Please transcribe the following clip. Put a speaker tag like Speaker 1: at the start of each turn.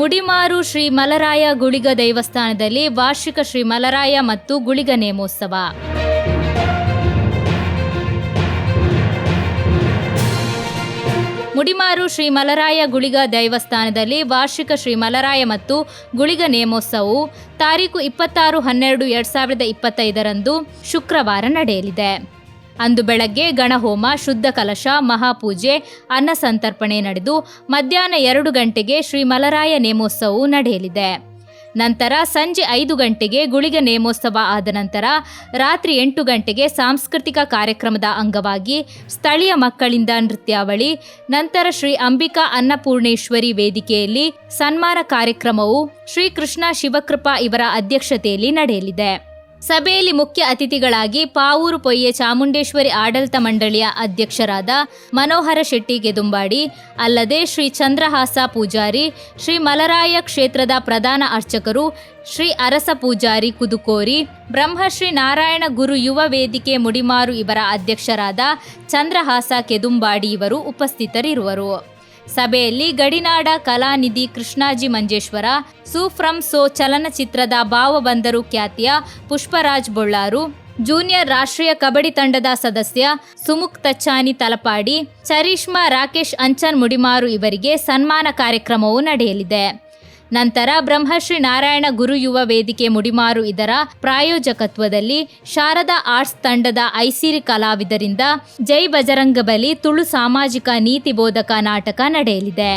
Speaker 1: ಮುಡಿಮಾರು ಶ್ರೀ ಮಲರಾಯ ಗುಳಿಗ ದೇವಸ್ಥಾನದಲ್ಲಿ ವಾರ್ಷಿಕ ಶ್ರೀ ಮಲರಾಯ ಮತ್ತು ಗುಳಿಗ ನೇಮೋತ್ಸವ. ಮುಡಿಮಾರು ಶ್ರೀ ಮಲರಾಯ ಗುಳಿಗ ದೇವಸ್ಥಾನದಲ್ಲಿ ವಾರ್ಷಿಕ ಶ್ರೀ ಮಲರಾಯ ಮತ್ತು ಗುಳಿಗ ನೇಮೋತ್ಸವವು ತಾರೀಕು ಇಪ್ಪತ್ತಾರು ಹನ್ನೆರಡು ಎರಡು ಸಾವಿರದ ಇಪ್ಪತ್ತೈದರಂದು ಶುಕ್ರವಾರ ನಡೆಯಲಿದೆ. ಅಂದು ಬೆಳಗ್ಗೆ ಗಣಹೋಮ, ಶುದ್ಧ ಕಲಶ, ಮಹಾಪೂಜೆ, ಅನ್ನ ಸಂತರ್ಪಣೆ ನಡೆದು ಮಧ್ಯಾಹ್ನ ಎರಡು ಗಂಟೆಗೆ ಶ್ರೀ ಮಲರಾಯ ನೇಮೋತ್ಸವವು ನಡೆಯಲಿದೆ. ನಂತರ ಸಂಜೆ ಐದು ಗಂಟೆಗೆ ಗುಳಿಗ ನೇಮೋತ್ಸವ ಆದ ನಂತರ ರಾತ್ರಿ ಎಂಟು ಗಂಟೆಗೆ ಸಾಂಸ್ಕೃತಿಕ ಕಾರ್ಯಕ್ರಮದ ಅಂಗವಾಗಿ ಸ್ಥಳೀಯ ಮಕ್ಕಳಿಂದ ನೃತ್ಯಾವಳಿ, ನಂತರ ಶ್ರೀ ಅಂಬಿಕಾ ಅನ್ನಪೂರ್ಣೇಶ್ವರಿ ವೇದಿಕೆಯಲ್ಲಿ ಸನ್ಮಾನ ಕಾರ್ಯಕ್ರಮವು ಶ್ರೀಕೃಷ್ಣ ಶಿವಕೃಪಾ ಇವರ ಅಧ್ಯಕ್ಷತೆಯಲ್ಲಿ ನಡೆಯಲಿದೆ. ಸಭೆಯಲ್ಲಿ ಮುಖ್ಯ ಅತಿಥಿಗಳಾಗಿ ಪಾವೂರು ಪೊಯ್ಯೆ ಚಾಮುಂಡೇಶ್ವರಿ ಆಡಳಿತ ಮಂಡಳಿಯ ಅಧ್ಯಕ್ಷರಾದ ಮನೋಹರ ಶೆಟ್ಟಿ ಗೆದುಂಬಾಡಿ ಅಲ್ಲದೆ ಶ್ರೀ ಚಂದ್ರಹಾಸ ಪೂಜಾರಿ, ಶ್ರೀ ಮಲರಾಯ ಕ್ಷೇತ್ರದ ಪ್ರಧಾನ ಅರ್ಚಕರು, ಶ್ರೀ ಅರಸ ಪೂಜಾರಿ ಕುದುಕೋರಿ, ಬ್ರಹ್ಮಶ್ರೀ ನಾರಾಯಣ ಗುರು ಯುವ ವೇದಿಕೆ ಮುಡಿಮಾರು ಇವರ ಅಧ್ಯಕ್ಷರಾದ ಚಂದ್ರಹಾಸ ಕೆದುಂಬಾಡಿ ಇವರು ಉಪಸ್ಥಿತರಿರುವರು. ಸಭೆಯಲ್ಲಿ ಗಡಿನಾಡ ಕಲಾನಿಧಿ ಕೃಷ್ಣಾಜಿ ಮಂಜೇಶ್ವರ ಸೂಫ್ರಮ್ ಸೋ ಚಲನಚಿತ್ರದ ಭಾವಬಂದರು ಖ್ಯಾತಿಯ ಪುಷ್ಪರಾಜ್ ಬೊಳ್ಳಾರು, ಜೂನಿಯರ್ ರಾಷ್ಟ್ರೀಯ ಕಬಡ್ಡಿ ತಂಡದ ಸದಸ್ಯ ಸುಮುಖ್ ತಚ್ಚಾನಿ ತಲಪಾಡಿ, ಚರಿಷ್ಮಾ ರಾಕೇಶ್ ಅಂಚನ್ ಮುಡಿಮಾರು ಇವರಿಗೆ ಸನ್ಮಾನ ಕಾರ್ಯಕ್ರಮವು ನಡೆಯಲಿದೆ. ನಂತರ ಬ್ರಹ್ಮಶ್ರೀ ನಾರಾಯಣ ಗುರು ಯುವ ವೇದಿಕೆ ಮುಡಿಮಾರು ಇದರ ಪ್ರಾಯೋಜಕತ್ವದಲ್ಲಿ ಶಾರದಾ ಆರ್ಟ್ಸ್ ತಂಡದ ಐಸಿರಿ ಕಲಾವಿದರಿಂದ ಜೈ ಬಜರಂಗಬಲಿ ತುಳು ಸಾಮಾಜಿಕ ನೀತಿ ಬೋಧಕ ನಾಟಕ ನಡೆಯಲಿದೆ.